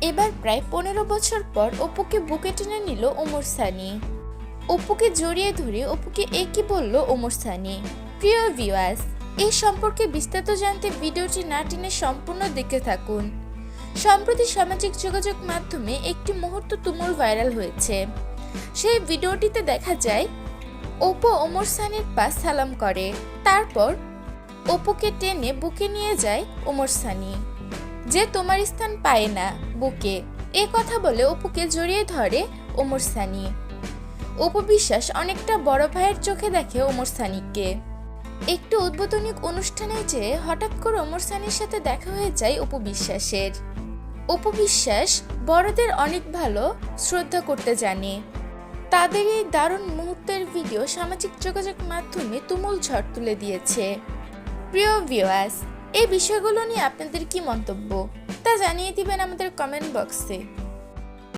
এবার প্রায় পনেরো বছর পর অপুকে বুকে টেনে নিল ওমর সানি। অপুকে জড়িয়ে ধরে অপুকে একই বলল ওমর সানি, প্রিয় ভিউয়ার্স এই সম্পর্কে বিস্তারিত জানতে ভিডিওটি না টেনে সম্পূর্ণ দেখতে থাকুন। সম্প্রতি সামাজিক যোগাযোগ মাধ্যমে একটি মুহূর্ত তুমুল ভাইরাল হয়েছে। সেই ভিডিওটিতে দেখা যায়, অপু ওমর সানির পা সালাম করে। তারপর অপুকে টেনে বুকে নিয়ে যায় ওমর সানি। যে তোমার স্থান পায় না, বুকে। এ কথা বলে অপুকে জড়িয়ে ধরে ওমর সানি। অপু বিশ্বাস অনেকটা বড় ভাইয়ের চোখে দেখে ওমর সানিকে একটু উদ্বোধনী অনুষ্ঠানে যেয়ে হঠাৎ করে ওমর সানির সাথে দেখা হয়ে যায় অপু বিশ্বাসের। অপু বিশ্বাস বড়দের অনেক ভালো শ্রদ্ধা করতে জানে। তাদের এই দারুণ মুহূর্তের ভিডিও সামাজিক যোগাযোগ মাধ্যমে তুমুল ঝড় তুলে দিয়েছে। প্রিয় ভিউয়ার্স এই বিষয়গুলো নিয়ে আপনাদের কি মন্তব্য তা জানিয়ে দিবেন আমাদের কমেন্ট বক্সে